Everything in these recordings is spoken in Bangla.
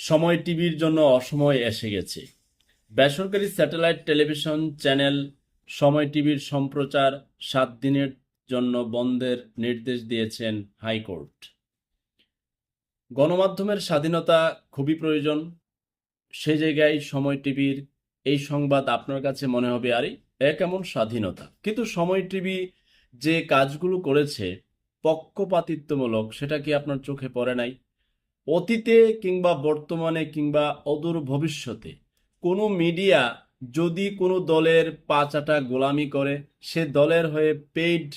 সময় টিভির জন্য অসময় এসে গেছে। বেসরকারি স্যাটেলাইট টেলিভিশন চ্যানেল সময় টিভির সম্প্রচার সাত দিনের জন্য বন্ধের নির্দেশ দিয়েছেন হাইকোর্ট। গণমাধ্যমের স্বাধীনতা খুবই প্রয়োজন। সে জায়গায় সময় টিভির এই সংবাদ আপনার কাছে মনে হবে, আরে, এ কেমন স্বাধীনতা? কিন্তু সময় টিভি যে কাজগুলো করেছে, পক্ষপাতিত্বমূলক, সেটা কি আপনার চোখে পড়ে নাই? অতীতে কিংবা বর্তমানে কিংবা অদূর ভবিষ্যতে কোনো মিডিয়া যদি কোনো দলের পাচাটা গোলামি করে, সে দলের হয়ে পেইড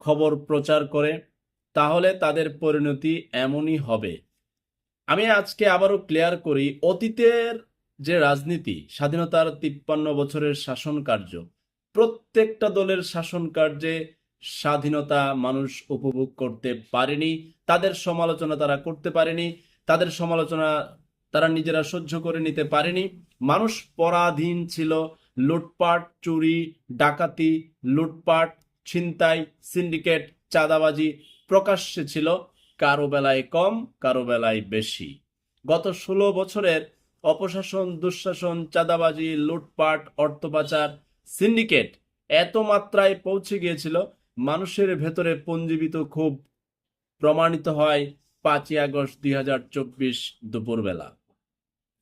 খবর প্রচার করে, তাহলে তাদের পরিণতি এমনই হবে। আমি আজকে আবারও ক্লিয়ার করি, অতীতের যে রাজনীতি, স্বাধীনতার তিপ্পান্ন বছরের শাসন কার্য, প্রত্যেকটা দলের শাসন কার্যে স্বাধীনতা মানুষ উপভোগ করতে পারেনি, তাদের সমালোচনা তারা করতে পারেনি, তাদের সমালোচনা তারা নিজেরা সহ্য করে নিতে পারেনি। মানুষ পরাধীন ছিল, লুটপাট, চুরি, ডাকাতি, লুটপাট, ছিনতাই, সিন্ডিকেট, চাঁদাবাজি প্রকাশ্যে ছিল, কারও বেলায় কম, কারও বেলায় বেশি। গত ষোলো বছরের অপশাসন, দুঃশাসন, চাঁদাবাজি, লুটপাট, অর্থ পাচার, সিন্ডিকেট এত মাত্রায় পৌঁছে গিয়েছিল মানুষের ভেতরে পঞ্জীবিত খুব প্রমাণিত হয় পাঁচই আগস্ট দুই হাজার চব্বিশ দুপুরবেলা।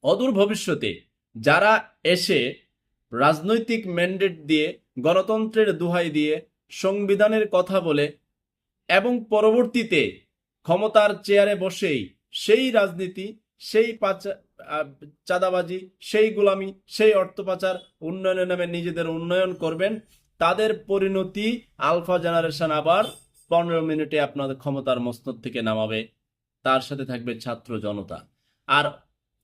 অদূর ভবিষ্যতে যারা এসে রাজনৈতিক ম্যান্ডেট দিয়ে, গণতন্ত্রের দোহাই দিয়ে, সংবিধানের কথা বলে এবং পরবর্তীতে ক্ষমতার চেয়ারে বসেই সেই রাজনীতি, সেই পাচা চাঁদাবাজি, সেই গোলামি, সেই অর্থ পাচার উন্নয়নের নামে নিজেদের উন্নয়ন করবেন তাদের পরিণতি আলফা জেনারেশন আবার পনেরো মিনিটে আপনাদের ক্ষমতার মস্তদ থেকে নামাবে। তার সাথে থাকবে ছাত্র জনতা। আর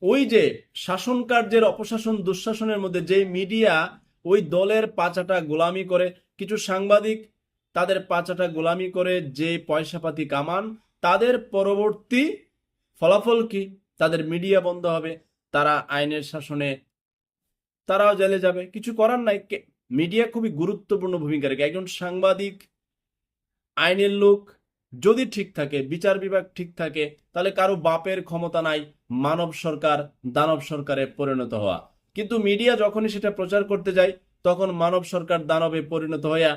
ওই যে শাসন কার্যের অপশাসন, দুঃশাসনের মধ্যে যে মিডিয়া ওই দলের পাচাটা গোলামি করে, কিছু সাংবাদিক তাদের পাচাটা গোলামি করে যে পয়সাপাতি কামান, তাদের পরবর্তী ফলাফল কি? তাদের মিডিয়া বন্ধ হবে, তারা আইনের শাসনে তারাও জেলে যাবে। কিছু করার নাই মিডিয়া খুবই গুরুত্বপূর্ণ ভূমিকা রাখে একজন সাংবাদিক, আইনের লোক যদি ঠিক থাকে, বিচার বিভাগ ঠিক থাকে, তাহলে কারও বাপের ক্ষমতা নাই মানব সরকার, দানব সরকারে পরিণত হওয়া। কিন্তু মিডিয়া যখনই সেটা প্রচার করতে যায়, তখন মানব সরকার দানবে পরিণত হইয়া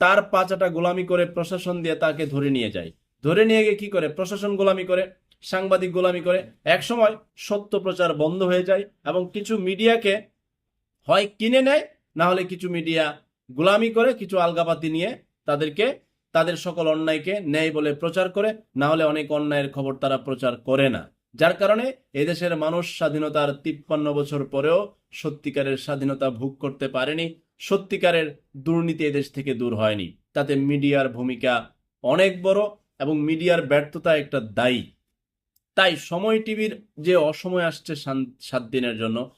তার পাচাটা গোলামি করে প্রশাসন দিয়ে তাকে ধরে নিয়ে যায়। ধরে নিয়ে গিয়ে কি করে? প্রশাসন গোলামি করে, সাংবাদিক গোলামি করে। একসময় সত্য প্রচার বন্ধ হয়ে যায় এবং কিছু মিডিয়াকে হয় কিনে নেয় না হলে কিছু মিডিয়া গোলামি করে, কিছু আলগাপাতি নিয়ে তাদেরকে, তাদের সকল অন্যায়কে ন্যায় বলে প্রচার করে, না হলে অনেক অন্যায়ের খবর তারা প্রচার করে না। যার কারণে এদেশের মানুষ স্বাধীনতার তিপ্পান্ন বছর পরেও সত্যিকারের স্বাধীনতা ভোগ করতে পারেনি। সত্যিকারের দুর্নীতি এদেশ থেকে দূর হয়নি। তাতে মিডিয়ার ভূমিকা অনেক বড় এবং মিডিয়ার ব্যর্থতা একটা দায়ী। তাই সময় টিভির যে অসময় আসছে সাত দিনের জন্য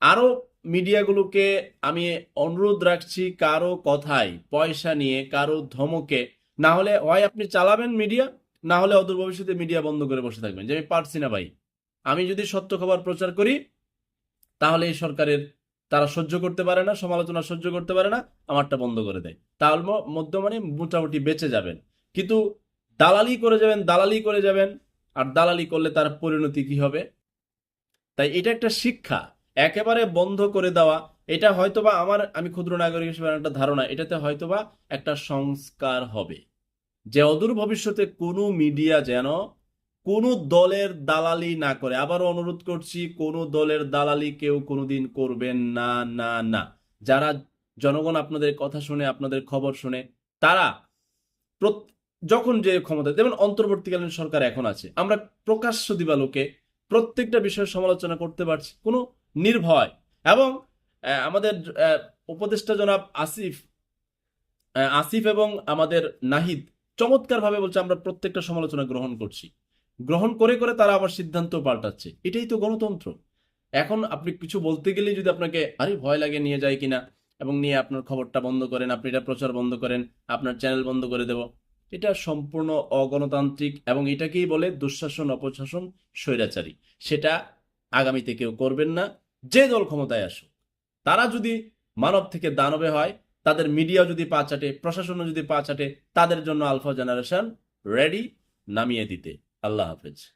আরও মিডিয়াগুলোকে আমি অনুরোধ রাখছি কারও কথায় পয়সা নিয়ে, কারও ধমকে। না হলে হয় আপনি চালাবেন মিডিয়া? না হলে অদূর ভবিষ্যতে মিডিয়া বন্ধ করে বসে থাকবেন, যে আমি পারছি না ভাই। আমি যদি সত্য খবর প্রচার করি, তাহলে এই সরকারের তারা সহ্য করতে পারে না, সমালোচনা সহ্য করতে পারে না, আমারটা বন্ধ করে দেয়। তাহলে ম- মধ্যে মানে মোটামুটি বেঁচে যাবেন। কিন্তু দালালি করে যাবেন, দালালি করে যাবেন, আর দালালি করলে তার পরিণতি কি হবে? তাই এটা একটা শিক্ষা। একেবারে বন্ধ করে দেওয়া, এটা হয়তোবা আমার, আমি ক্ষুদ্র নাগরিক হিসেবে একটা ধারণা, এটাতে হয়তোবা একটা সংস্কার হবে। যে অদূর ভবিষ্যতে কোনো মিডিয়া যেন কোনো দলের দালালি না করে, আবারও অনুরোধ করছি, কোনো দলের দালালি কেউ কোনোদিন করবেন না না না। যারা, জনগণ আপনাদের কথা শুনে, আপনাদের খবর শুনে, তারা যখন যে ক্ষমতা যেমন অন্তর্বর্তীকালীন সরকার এখন আছে। আমরা প্রকাশ্য দিবালোকে প্রত্যেকটা বিষয়ে সমালোচনা করতে পারছি। কোনো নির্ভয়। এবং আমাদের উপদেষ্টা জনাব আসিফ আসিফ এবং আমাদের নাহিদ চমৎকার ভাবে বলছে, আমরা প্রত্যেকটা সমালোচনা গ্রহণ করছি। গ্রহণ করে করে তারা আবার সিদ্ধান্ত পাল্টাচ্ছে। এটাই তো গণতন্ত্র। এখন আপনি কিছু বলতে গেলেই যদি আপনাকে, আরে, ভয় লাগে নিয়ে যায় কিনা? এবং নিয়ে আপনার খবরটা বন্ধ করেন, আপনি এটা প্রচার বন্ধ করেন, আপনার চ্যানেল বন্ধ করে দেব। এটা সম্পূর্ণ অগণতান্ত্রিক এবং এটাকেই বলে দুঃশাসন, অপশাসন, স্বৈরাচারী। সেটা আগামীতে কেউ করবেন না। যে দল ক্ষমতায় আসুক, তারা যদি মানব থেকে দানবে হয়, তাদের মিডিয়া যদি পা চাটে প্রশাসনও যদি পা চাটে তাদের জন্য আলফা জেনারেশন রেডি, নামিয়ে দিতে। আল্লাহ হাফেজ।